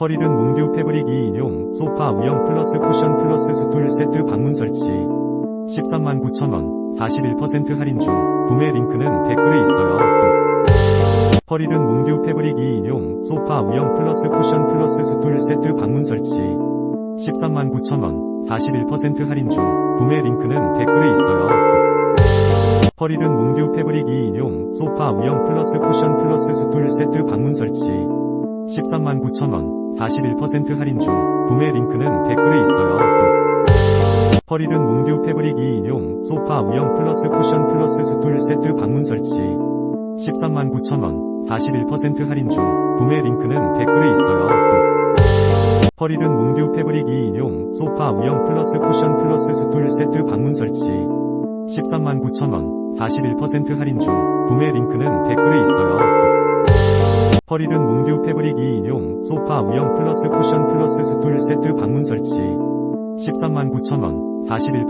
퍼릴은 몽듀 패브릭 2인용 소파 우영 플러스 쿠션 플러스 스툴 세트 방문 설치 13만 9천원 41% 할인 중 구매 링크는 댓글에 있어요. 퍼릴은 몽듀 패브릭 2인용 소파 우영 플러스 쿠션 플러스 스툴 세트 방문 설치 13만 9천원 41% 할인 중 구매 링크는 댓글에 있어요. 퍼릴은 몽듀 패브릭 2인용 소파 우영 플러스 쿠션 플러스 스툴 세트 방문 설치 13만 9천원 41% 할인 중 구매 링크는 댓글에 있어요. 퍼릴은 몽듀 패브릭 2인용 소파 우영 플러스 쿠션 플러스 스툴 세트 방문 설치 13만 9천원 41% 할인 중 구매 링크는 댓글에 있어요. 퍼릴은 몽듀 패브릭 2인용 소파 우영 플러스 쿠션 플러스 스툴 세트 방문 설치 13만 9천원 41% 할인 중 구매 링크는 댓글에 있어요. 퍼릴은 몽듀 패브릭 2인용 소파 우영 플러스 쿠션 플러스 스툴 세트 방문 설치. 13만 9천원 41